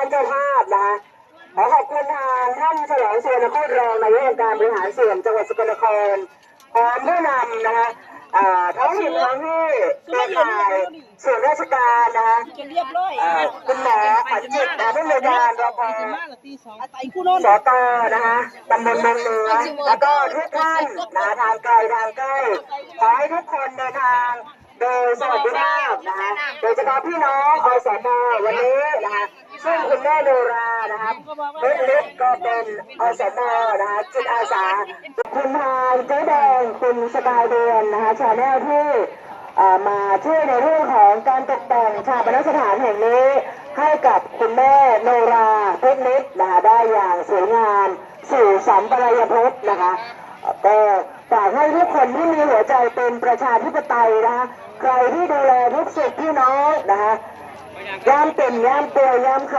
านเจ้าภาพนะคะขอขอบคุณทางท่านฉลองสุวรรณโคตรรองนายกองค์การบริหารส่วนจังหวัดสกลนครพร้อมผู้นำนะคะอ่าท้องถิ่นท้องที่เครือข่ายส่วนราชการนะคะจะเรียบร้อยเอ่อคุณหมอขวัญจิตนะผู้อำนวยการรพสิมาละตีสองไอ้กูโน่นสตนะคะตำบลเมืองเหนือแล้วก็ทุกท่านนะทางไกลทางใกล้ขอให้ทุกคนเดินทางโดยสวัสดิภาพนะคะโดยเฉพาะพี่น้องอสมวันนี้นะคะซึ่ง คุณแม่โนรานะคะเล็กเล็กก็เป็นอสมนะคะจิตอาสา คุณทานเจ๊แดงคุณสกายเดือนนะคะชาแนลที่มาช่วยในเรื่องของการตกแต่งชาปนสถานแห่งนี้ ให้กับคุณแม่โนราเพชรนิดนะคะได้อย่างสวยงามสู่สัมปรายภพนะคะเอ่อก็ฝากให้ทุกคนที่มีหัวใจเป็นประชาธิปไตยนะคะใครที่ดูแลทุกสุขพี่น้องนะคะยามเป็นยามป่วยยามไข้